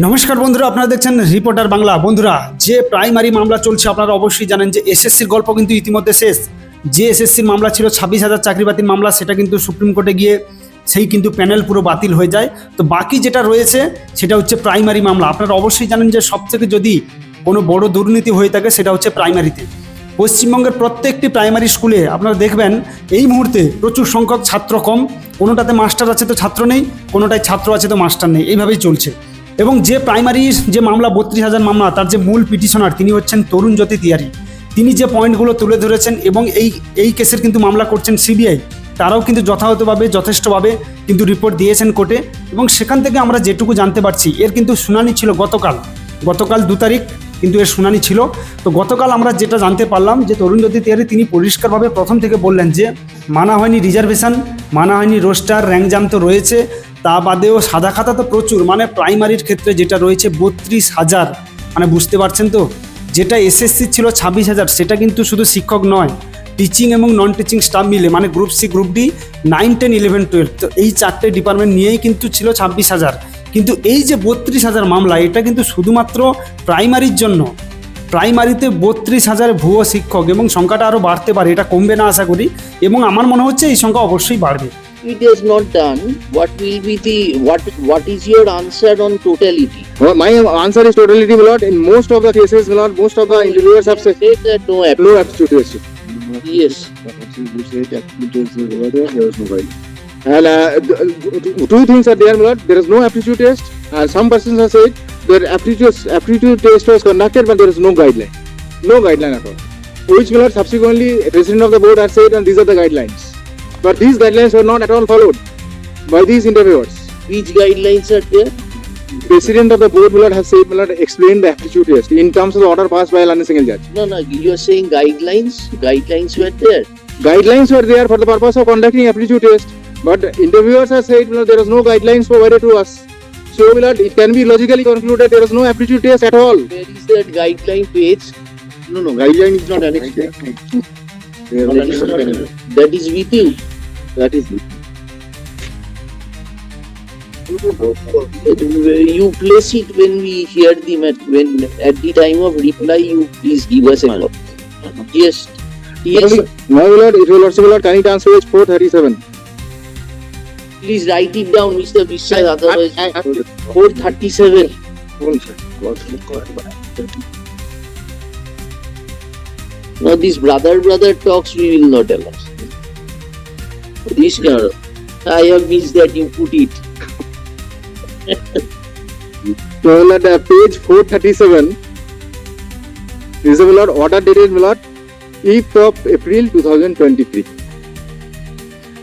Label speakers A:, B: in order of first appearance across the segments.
A: নমস্কার বন্ধুরা, আপনারা দেখছেন রিপোর্টার বাংলা। বন্ধুরা, যে প্রাইমারি মামলা চলছে, আপনারা অবশ্যই জানেন যে এসএসসির গল্প কিন্তু ইতিমধ্যে শেষ। যে এসএসসির মামলা ছিল, ছাব্বিশ হাজার চাকরি বাতিল মামলা, সেটা কিন্তু সুপ্রিম কোর্টে গিয়ে সেই কিন্তু প্যানেল পুরো বাতিল হয়ে যায়। তো বাকি যেটা রয়েছে, সেটা হচ্ছে প্রাইমারি মামলা। আপনারা অবশ্যই জানেন যে সব থেকে যদি কোনো বড় দুর্নীতি হয়ে থাকে, সেটা হচ্ছে প্রাইমারিতে পশ্চিমবঙ্গের প্রত্যেকটি প্রাইমারি স্কুলে আপনারা দেখবেন, এই মুহূর্তে প্রচুর সংখ্যক ছাত্র কম। কোনোটাতে মাস্টার আছে তো ছাত্র নেই, কোনোটায় ছাত্র আছে তো মাস্টার নেই। এইভাবেই চলছে। এবং যে প্রাইমারির যে মামলা, বত্রিশ হাজার মামলা, তার যে মূল পিটিশনার, তিনি হচ্ছেন তরুণ জ্যোতি তিয়ারি তিনি যে পয়েন্টগুলো তুলে ধরেছেন এবং এই এই কেসের কিন্তু মামলা করছেন সিবিআই, তারাও কিন্তু যথাযথভাবে, যথেষ্টভাবে কিন্তু রিপোর্ট দিয়েছেন কোর্টে এবং সেখান থেকে আমরা যেটুকু জানতে পারছি, এর কিন্তু শুনানি ছিল গতকাল। গতকাল দু তারিখ কিন্তু এর শুনানি ছিল। তো গতকাল আমরা যেটা জানতে পারলাম যে তরুণ জ্যোতি তিয়ারি তিনি পরিষ্কারভাবে প্রথম থেকে বললেন যে, মানা হয়নি রিজার্ভেশন, মানা হয়নি রোস্টার র্যাঙ্কজাম তো রয়েছে। তা বাদেও সাদা খাতা তো প্রচুর মানে প্রাইমারির ক্ষেত্রে যেটা রয়েছে বত্রিশ হাজার। মানে বুঝতে পারছেন তো? যেটা এসএসসি ছিল ছাব্বিশ হাজার, সেটা কিন্তু শুধু শিক্ষক নয় টিচিং এবং নন টিচিং স্টাফ মিলে মানে group C group D nine ten eleven twelve তো এই চারটে ডিপার্টমেন্ট নিয়েই কিন্তু ছিল ছাব্বিশ হাজার। কিন্তু এই যে বত্রিশ হাজার মামলা, এটা কিন্তু শুধুমাত্র প্রাইমারির জন্য। প্রাইমারিতে বত্রিশ হাজার ভুয়ো শিক্ষক এবং সংখ্যাটা আরও বাড়তে পারে, এটা কমবে না আশা করি, এবং আমার মনে হচ্ছে এই সংখ্যা অবশ্যই বাড়বে।
B: It is not done, what will be the what what is your answer on totality?
C: Well, my answer is totality, my lord. In most of the cases, my lord, most of the interviewers have said
B: Say that no app.
C: no aptitude test.
B: Yes.
C: And uh, two things are there, my lord. There is no aptitude test. And some persons have said their aptitude aptitude test was conducted, but there is no guideline. No guideline at all. Which, my lord, subsequently, president of the board has said, and these are the guidelines. But these guidelines were not at all followed by these interviewers.
B: Which guidelines are there?
C: President of the board, my lord, has said, my lord, explained the aptitude test in terms of the order passed by a London single judge.
B: No, no, you are saying guidelines. Guidelines were there.
C: guidelines were there for the purpose of conducting aptitude test, but interviewers have said you know, there is no guidelines provided to us. So Willard, it can be logically concluded there is no aptitude test at all.
B: Where is that guideline page?
C: No, no, guideline is not annexed.
B: That is That is with you.
C: That is it.
B: You place it when we hear the when at the time of reply. You please give us a call. Yes. Yes.
C: Now, Willard, it will also Willard, can you answer page 437?
B: Please write it down, Mr. Vishal. Otherwise,
C: I- I-
B: four thirty-seven. Now this brother brother talks we will not allow. This girl, I have missed that you put it.
C: Uh, page 437 is the Willard order dated Willard 8th of April 2023.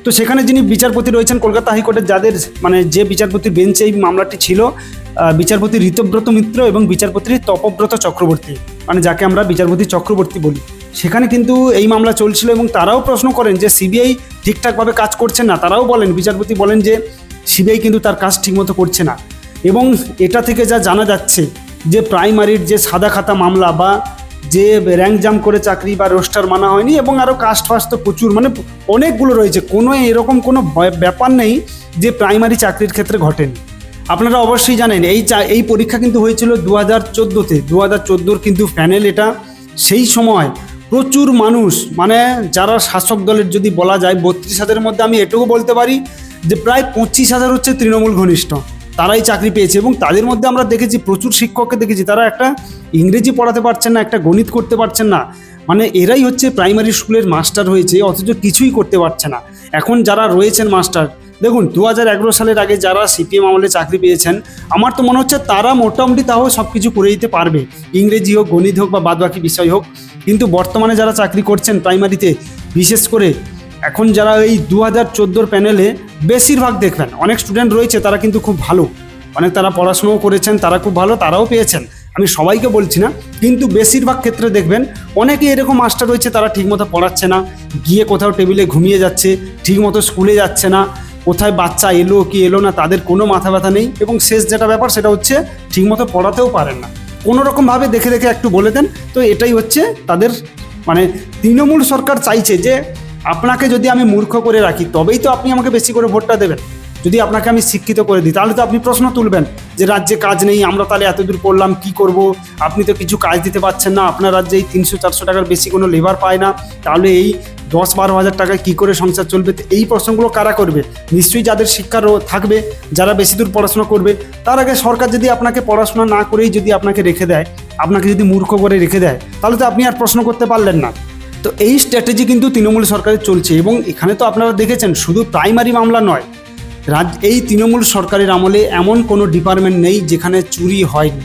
A: তো সেখানে যিনি বিচারপতি রয়েছেন কলকাতা হাইকোর্টের যাদের মানে যে বিচারপতির বেঞ্চে এই মামলাটি ছিল আহ, বিচারপতি ঋতব্রত মিত্র এবং বিচারপতি তপব্রত চক্রবর্তী মানে যাকে আমরা বিচারপতি চক্রবর্তী বলি সেখানে কিন্তু এই মামলা চলছিল এবং তারাও প্রশ্ন করেন যে সিবিআই ঠিকঠাকভাবে কাজ করছে না। তারাও বলেন, বিচারপতি বলেন যে সিবিআই কিন্তু তার কাজ ঠিকমতো করছে না। এবং এটা থেকে যা জানা যাচ্ছে যে প্রাইমারির যে সাদা খাতা মামলা বা যে র্যাঙ্ক জাম করে চাকরি বা রোস্টার মানা হয়নি এবং আরও কাস্ট ফাস্ট তো প্রচুর মানে অনেকগুলো রয়েছে। কোনো এরকম কোনো ব্য- ব্যাপার নেই যে প্রাইমারি চাকরির ক্ষেত্রে ঘটেনি। আপনারা অবশ্যই জানেন, এই চা, এই পরীক্ষা কিন্তু হয়েছিল দু হাজার চোদ্দোতে। দু হাজার চোদ্দোর কিন্তু প্যানেল এটা। সেই সময় প্রচুর মানুষ মানে যারা শাসক দলের যদি বলা যায় বত্রিশ হাজারের মধ্যে আমি এটুকু বলতে পারি যে প্রায় পঁচিশ হাজার হচ্ছে তৃণমূল ঘনিষ্ঠ। তারাই চাকরি পেয়েছে এবং তাদের মধ্যে আমরা দেখেছি, প্রচুর শিক্ষককে দেখেছি, তারা একটা ইংরেজি পড়াতে পারছেন না, একটা গণিত করতে পারছেন না। মানে এরাই হচ্ছে প্রাইমারি স্কুলের মাস্টার হয়েছে, অথচ কিছুই করতে পারছে না। এখন যারা রয়েছেন মাস্টার দেখুন দু হাজার এগারো সালের আগে যারা সিপিএম আমলে চাকরি পেয়েছেন, আমার তো মনে হচ্ছে তারা মোটামুটি তাও সব কিছু করে দিতে পারবে। ইংরেজি হোক, গণিত হোক বা বাদবাকি বিষয় হোক। কিন্তু বর্তমানে যারা চাকরি করছেন প্রাইমারিতে বিশেষ করে এখন যারা এই দু হাজার চোদ্দোর প্যানেলে বেশিরভাগ দেখবেন, অনেক স্টুডেন্ট রয়েছে, তারা কিন্তু খুব ভালো। অনেক তারা পড়াশুনোও করেছেন, তারা খুব ভালো, তারাও পেয়েছেন। আমি সবাইকে বলছি না, কিন্তু বেশিরভাগ ক্ষেত্রে দেখবেন, অনেকে এরকম মাস্টার রয়েছে, তারা ঠিকমতো পড়াচ্ছে না, গিয়ে কোথাও টেবিলে ঘুমিয়ে যাচ্ছে, ঠিকমতো স্কুলে যাচ্ছে না। কোথায় বাচ্চা এলো, কি এলো না, তাদের কোনো মাথা ব্যথা নেই এবং শেষ যেটা ব্যাপার সেটা হচ্ছে ঠিকমতো পড়াতেও পারেন না। কোনো রকমভাবে দেখে দেখে একটু বলে দেন। তো এটাই হচ্ছে তাদের মানে তৃণমূল সরকার চাইছে যে আপনাকে যদি আমি মূর্খ করে রাখি, তবেই তো আপনি আমাকে বেশি করে ভোটটা দেবেন। যদি আপনাকে আমি শিক্ষিত করে দিই, তাহলে তো আপনি প্রশ্ন তুলবেন যে রাজ্যে কাজ নেই, আমরা তাহলে এতদূর পড়লাম, কি করব? আপনি তো কিছু কাজ দিতে পারছেন না, আপনার রাজ্যে এই তিনশো চারশো টাকার বেশি কোনো লেবার পায় না। তাহলে এই দশ বারো হাজার টাকায় কী করে সংসার চলবে? এই প্রশ্নগুলো কারা করবে? নিশ্চয়ই যাদের শিক্ষার থাকবে, যারা বেশি দূর পড়াশোনা করবে, তার আগে সরকার যদি আপনাকে পড়াশোনা না করেই যদি আপনাকে রেখে দেয়, আপনাকে যদি মূর্খ করে রেখে দেয়, তাহলে তো আপনি আর প্রশ্ন করতে পারলেন না। তো এই স্ট্র্যাটেজি কিন্তু তৃণমূল সরকারের চলছে এবং এখানে তো আপনারা দেখেছেন, শুধু প্রাইমারি মামলা নয়, রাজ এই তৃণমূল সরকারের আমলে এমন কোনো ডিপার্টমেন্ট নেই যেখানে চুরি হয়নি।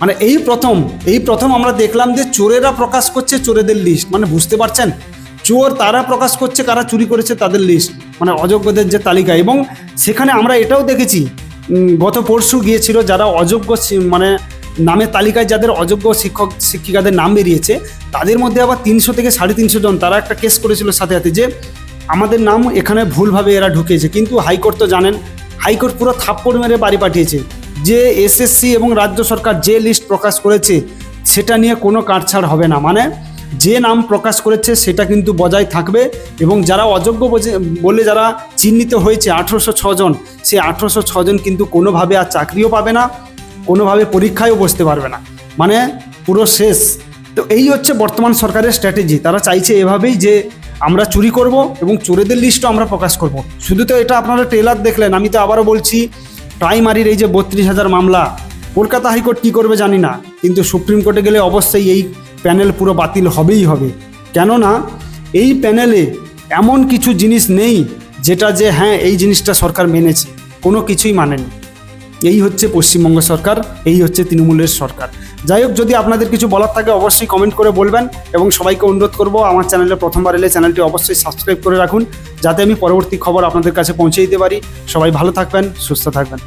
A: মানে এই প্রথম এই প্রথম আমরা দেখলাম যে চোরেরা প্রকাশ করছে চোরেদের লিস্ট মানে বুঝতে পারছেন? চোর তারা প্রকাশ করছে, কারা চুরি করেছে তাদের লিস্ট মানে অযোগ্যদের যে তালিকা। এবং সেখানে আমরা এটাও দেখেছি গত পরশু গিয়েছিল যারা অযোগ্য মানে নামের তালিকায় যাদের অযোগ্য শিক্ষক, শিক্ষিকাদের নাম বেরিয়েছে, তাদের মধ্যে আবার তিনশো থেকে সাড়ে তিনশো জন, তারা একটা কেস করেছিল সাথে সাথে যে আমাদের নাম এখানে ভুলভাবে এরা ঢুকিয়েছে। কিন্তু হাইকোর্ট তো জানেন, হাইকোর্ট পুরো থাপ্পড় মেরে বাড়ি পাঠিয়েছে। যে এসএসসি এবং রাজ্য সরকার যে লিস্ট প্রকাশ করেছে, সেটা নিয়ে কোনো কাটছাড় হবে না। মানে যে নাম প্রকাশ করেছে সেটা কিন্তু বজায় থাকবে এবং যারা অযোগ্য বলে যারা চিহ্নিত হয়েছে আঠেরোশো ছজন সেই আঠেরোশো ছজন কিন্তু কোনোভাবে আর চাকরিও পাবে না, কোনোভাবে পরীক্ষায়ও বসতে পারবে না। মানে পুরো শেষ। তো এই হচ্ছে বর্তমান সরকারের স্ট্র্যাটেজি। তারা চাইছে এভাবেই যে আমরা চুরি করব এবং চোরেদের লিস্টও আমরা প্রকাশ করব। শুধু তো এটা আপনারা ট্রেলার দেখলেন, আমি তো আবারও বলছি, প্রাইমারির এই যে বত্রিশ হাজার মামলা, কলকাতা হাইকোর্ট কী করবে জানি না, কিন্তু সুপ্রিম কোর্টে গেলে অবশ্যই এই প্যানেল পুরো বাতিল হবেই হবে। কেননা এই প্যানেলে এমন কিছু জিনিস নেই যেটা যে হ্যাঁ এই জিনিসটা সরকার মেনেছে। কোনো কিছুই মানেনি। এই হচ্ছে পশ্চিমবঙ্গ সরকার, এই হচ্ছে তৃণমূলের সরকার। যাই হোক, যদি আপনাদের কিছু বলার থাকে অবশ্যই কমেন্ট করে বলবেন এবং সবাইকে অনুরোধ করব আমার চ্যানেলে প্রথমবার এলে চ্যানেলটি অবশ্যই সাবস্ক্রাইব করে রাখুন, যাতে আমি পরবর্তী খবর আপনাদের কাছে পৌঁছে দিতে পারি। সবাই ভালো থাকবেন, সুস্থ থাকবেন।